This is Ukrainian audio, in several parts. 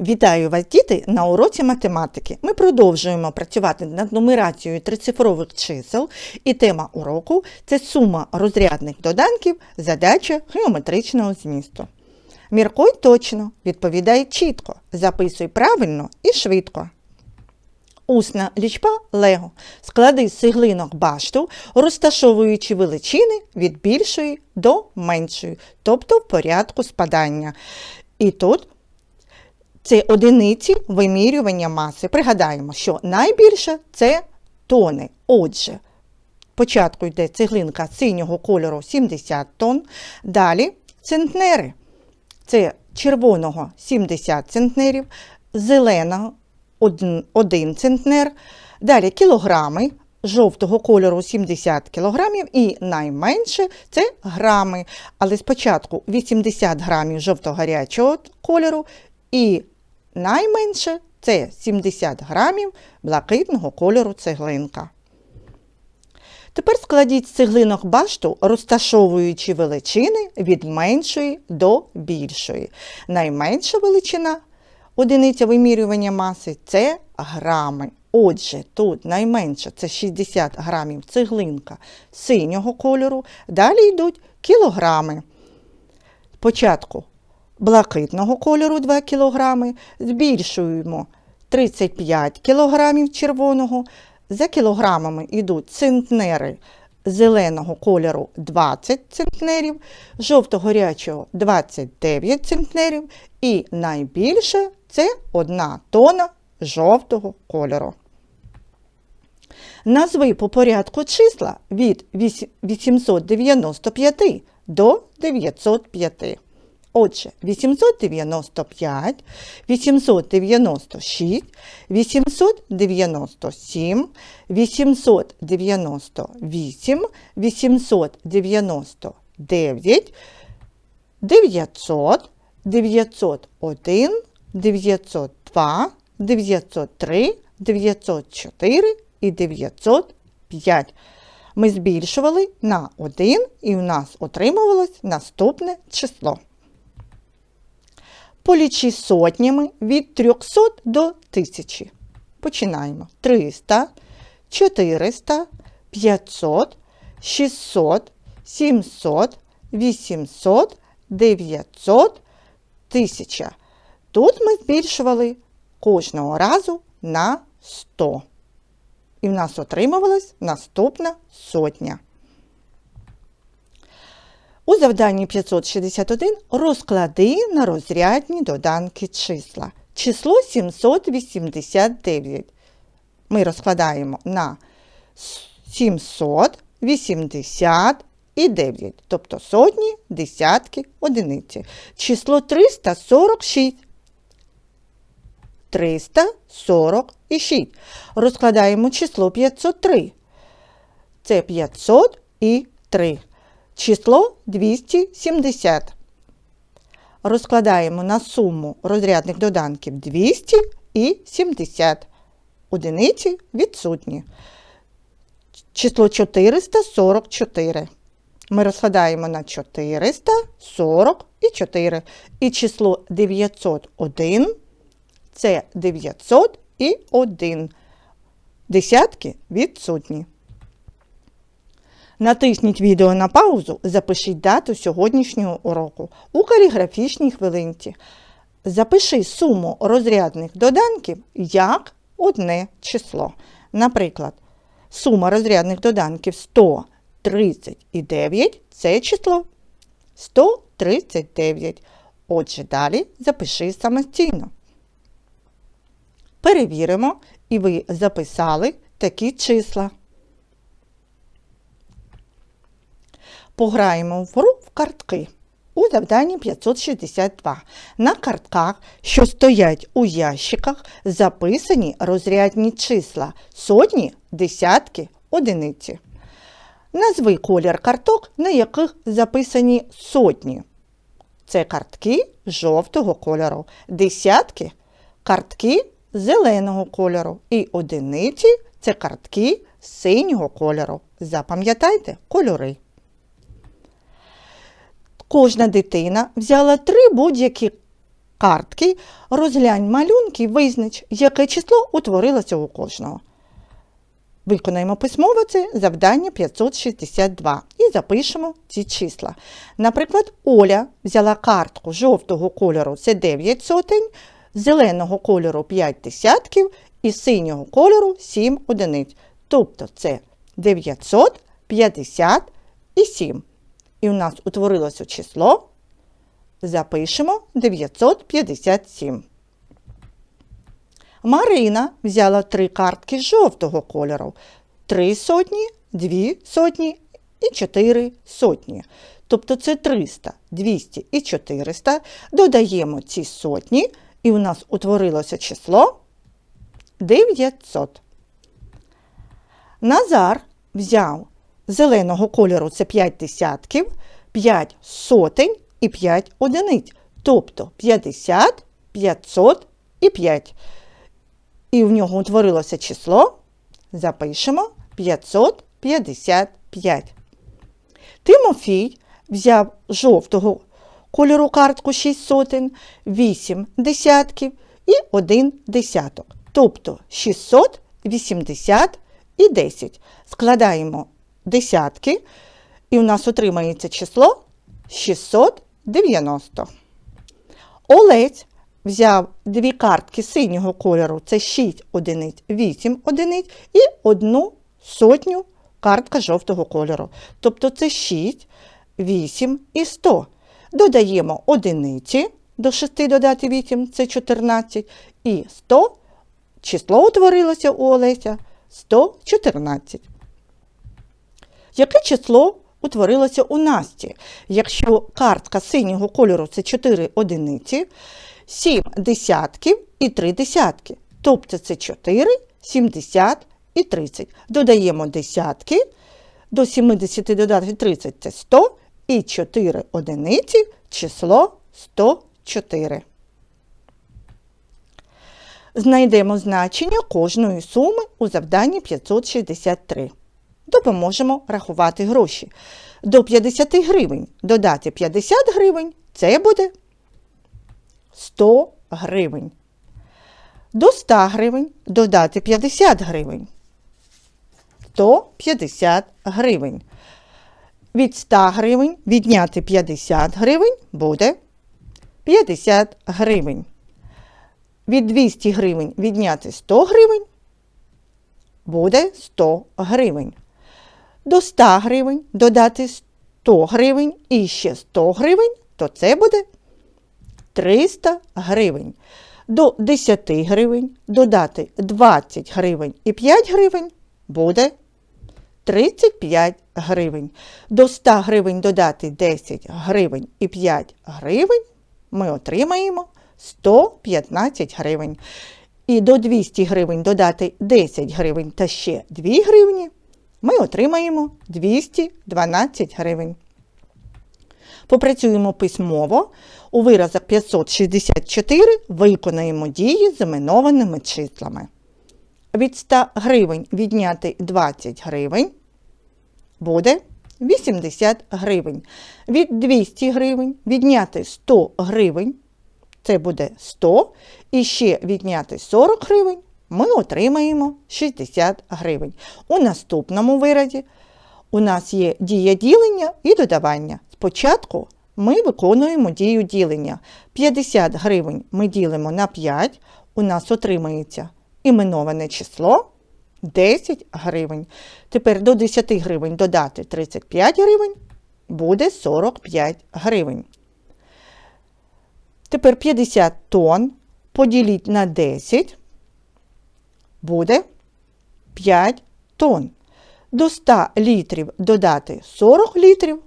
Вітаю вас, діти, на уроці математики. Ми продовжуємо працювати над нумерацією трицифрових чисел, і тема уроку це сума розрядних доданків, задача геометричного змісту. Міркуй точно, відповідай чітко, записуй правильно і швидко. Усна лічба Лего. Склади з цеглинок башту, розташовуючи величини від більшої до меншої, тобто в порядку спадання. І тут це одиниці вимірювання маси. Пригадаємо, що найбільше це тони. Отже, спочатку йде цеглинка синього кольору 70 тонн, далі центнери. Це червоного 70 центнерів, зеленого 1 центнер, далі кілограми. Жовтого кольору 70 кілограмів і найменше це грами. Але спочатку 80 грамів жовто-гарячого кольору і найменше це 70 грамів блакитного кольору цеглинка. Тепер складіть з цеглинок башту, розташовуючи величини від меншої до більшої. Найменша величина одиниця вимірювання маси це грами. Отже, тут найменше це 60 грамів цеглинка синього кольору, далі йдуть кілограми. Спочатку блакитного кольору 2 кг, збільшуємо 35 кг червоного. За кілограмами йдуть центнери зеленого кольору 20 центнерів, жовто-горячого 29 центнерів і найбільше це 1 тона жовтого кольору. Назви по порядку числа від 895 до 905. Отже, 895, 896, 897, 898, 899, 900, 901, 902, 903, 904 і 905. Ми збільшували на 1 і у нас отримувалось наступне число. Полічи сотнями від 300 до 1000. Починаємо. 300, 400, 500, 600, 700, 800, 900, 1000. Тут ми збільшували кожного разу на 100. І в нас отримувалась наступна сотня. У завданні 561 розклади на розрядні доданки числа. Число 789. Ми розкладаємо на 789, тобто сотні, десятки, одиниці. Число 346. 346. Розкладаємо число 503. Це 500 і 3. Число 270. Розкладаємо на суму розрядних доданків 200 і 70. Одиниці відсутні. Число 444. Ми розкладаємо на 444. І число 901 це 901. Десятки відсутні. Натисніть відео на паузу, запишіть дату сьогоднішнього уроку у каліграфічній хвилинці. Запиши суму розрядних доданків як одне число. Наприклад, сума розрядних доданків 139 це число 139. Отже, далі запиши самостійно. Перевіримо, і ви записали такі числа. Пограємо в гру в картки. У завданні 562. На картках, що стоять у ящиках, записані розрядні числа сотні, десятки, одиниці. Назви колір карток, на яких записані сотні. Це картки жовтого кольору, десятки картки зеленого кольору і одиниці це картки синього кольору. Запам'ятайте кольори. Кожна дитина взяла три будь-які картки, розглянь малюнки, визнач, яке число утворилося у кожного. Виконаємо письмово це завдання 562 і запишемо ці числа. Наприклад, Оля взяла картку жовтого кольору це 9 сотень, зеленого кольору 5 десятків і синього кольору 7 одиниць. Тобто це 957. І у нас утворилося число. Запишемо 957. Марина взяла три картки жовтого кольору. Три сотні, дві сотні і чотири сотні. Тобто це 300, 200 і 400. Додаємо ці сотні, і у нас утворилося число 900. Назар взяв зеленого кольору це 5 десятків, 5 сотень і 5 одиниць. Тобто 50, 500 і 5. І в нього утворилося число. Запишемо 555. Тимофій взяв жовтого кольору картку 6 сотень, 8 десятків і 1 десяток. Тобто 680 і 10. Складаємо десятки, і у нас отримається число 690. Олець взяв дві картки синього кольору, це 6 одиниць, 8 одиниць і одну сотню картка жовтого кольору. Тобто це 6, 8 і 100. Додаємо одиниці, до 6 додати 8 це 14, і 100. Число утворилося у Олеся 114. Яке число утворилося у Насті? Якщо картка синього кольору це 4 одиниці, 7 десятків і 3 десятки. Тобто це 4, 70 і 30. Додаємо десятки. До 70 додати 30 це 100 і 4 одиниці число 104. Знайдемо значення кожної суми у завданні 563. Допоможемо рахувати гроші. До 50 гривень додати 50 гривень це буде 100 гривень. До 100 гривень додати 50 гривень. 150 гривень. Від 100 гривень відняти 50 гривень буде 50 гривень. Від 200 гривень відняти 100 гривень буде 100 гривень. До 100 гривень додати 100 гривень і ще 100 гривень, то це буде 300 гривень. До 10 гривень додати 20 гривень і 5 гривень буде 35 гривень. До 100 гривень додати 10 гривень і 5 гривень ми отримаємо 115 гривень. І до 200 гривень додати 10 гривень та ще 2 гривні ми отримаємо 212 гривень. Попрацюємо письмово. У виразах 564 виконаємо дії з іменованими числами. Від 100 гривень відняти 20 гривень буде 80 гривень. Від 200 гривень відняти 100 гривень це буде 100. І ще відняти 40 гривень ми отримаємо 60 гривень. У наступному виразі у нас є дія ділення і додавання. Спочатку ми виконуємо дію ділення. 50 гривень ми ділимо на 5, у нас отримається іменоване число 10 гривень. Тепер до 10 гривень додати 35 гривень, буде 45 гривень. Тепер 50 тонн поділіть на 10, буде 5 тонн. До 100 літрів додати 40 літрів,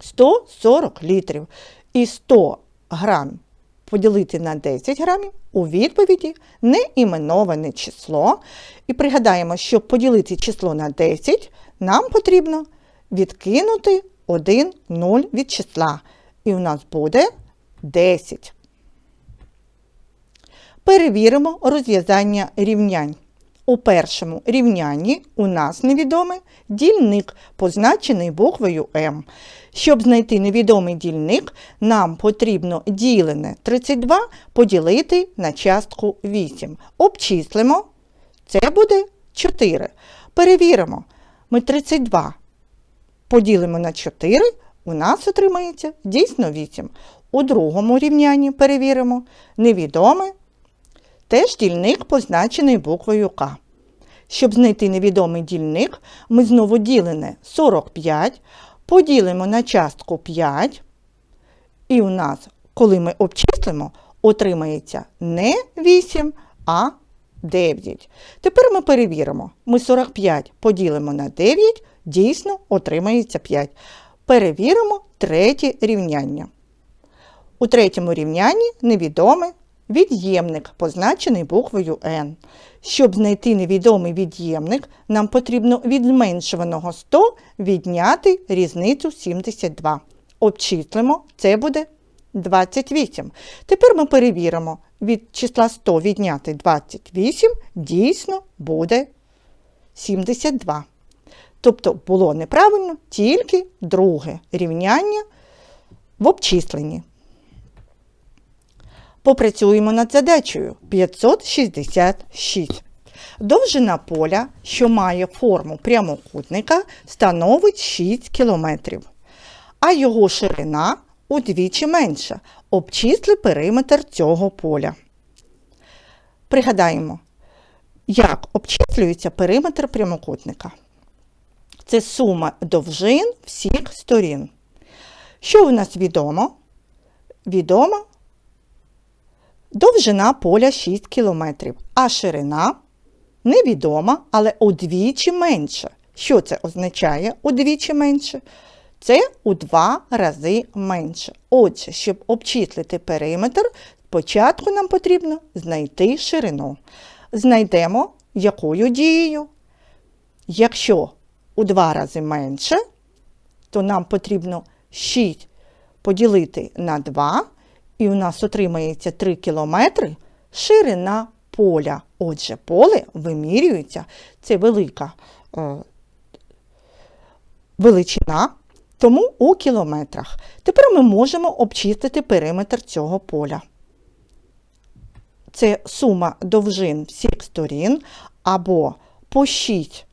140 літрів. І 100 грам поділити на 10 грамів у відповіді неіменоване число. І пригадаємо, щоб поділити число на 10, нам потрібно відкинути 1 0 від числа. І у нас буде 10. Перевіримо розв'язання рівнянь. У першому рівнянні у нас невідомий дільник, позначений буквою М. Щоб знайти невідомий дільник, нам потрібно ділене 32 поділити на частку 8. Обчислимо. Це буде 4. Перевіримо. Ми 32 поділимо на 4, у нас отримається дійсно 8. У другому рівнянні перевіримо. Невідоме теж дільник позначений буквою К. Щоб знайти невідомий дільник, ми знову ділене 45, поділимо на частку 5, і у нас, коли ми обчислимо, отримається не 8, а 9. Тепер ми перевіримо. Ми 45 поділимо на 9, дійсно отримається 5. Перевіримо третє рівняння. У третьому рівнянні невідомий від'ємник, позначений буквою N. Щоб знайти невідомий від'ємник, нам потрібно від зменшуваного 100 відняти різницю 72. Обчислимо, це буде 28. Тепер ми перевіримо, від числа 100 відняти 28 дійсно буде 72. Тобто було неправильно тільки друге рівняння в обчисленні. Попрацюємо над задачею 566. Довжина поля, що має форму прямокутника, становить 6 км, а його ширина удвічі менша. Обчисли периметр цього поля. Пригадаємо, як обчислюється периметр прямокутника. Це сума довжин всіх сторін. Що у нас відомо? Відомо довжина поля 6 км, а ширина невідома, але удвічі менша. Що це означає удвічі менше? Це у два рази менше. Отже, щоб обчислити периметр, спочатку нам потрібно знайти ширину. Знайдемо якою дією? Якщо у два рази менше, то нам потрібно 6 поділити на 2, і у нас отримається 3 кілометри ширина поля. Отже, поле вимірюється, це велика е, величина, тому у кілометрах. Тепер ми можемо обчистити периметр цього поля. Це сума довжин всіх сторін або по 6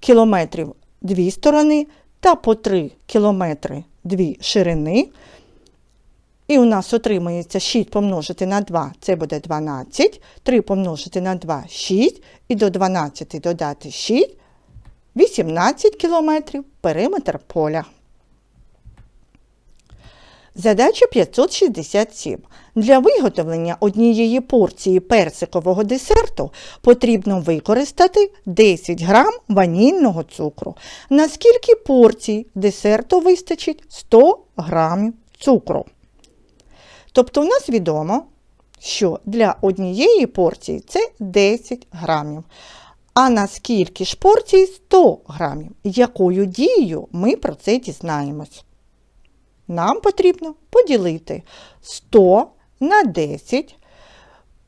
кілометрів дві сторони та по 3 кілометри дві ширини. І у нас отримується 6 помножити на 2, це буде 12, 3 помножити на 2 6, і до 12 додати 6, 18 кілометрів периметр поля. Задача 567. Для виготовлення однієї порції персикового десерту потрібно використати 10 грам ванільного цукру. Наскільки порцій десерту вистачить 100 грамів цукру? Тобто у нас відомо, що для однієї порції це 10 грамів. А наскільки ж порцій 100 грамів? Якою дією ми про це дізнаємось? Нам потрібно поділити 100 на 10.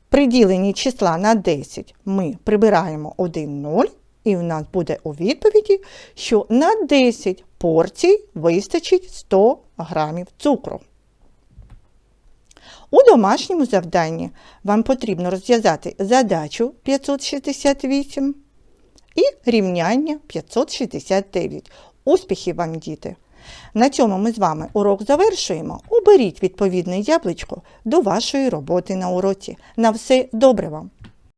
При діленні числа на 10 ми прибираємо 1 0, і в нас буде у відповіді, що на 10 порцій вистачить 100 грамів цукру. У домашньому завданні вам потрібно розв'язати задачу 568 і рівняння 569. Успіхів вам, діти! На цьому ми з вами урок завершуємо. Оберіть відповідне яблучко до вашої роботи на уроці. На все добре вам!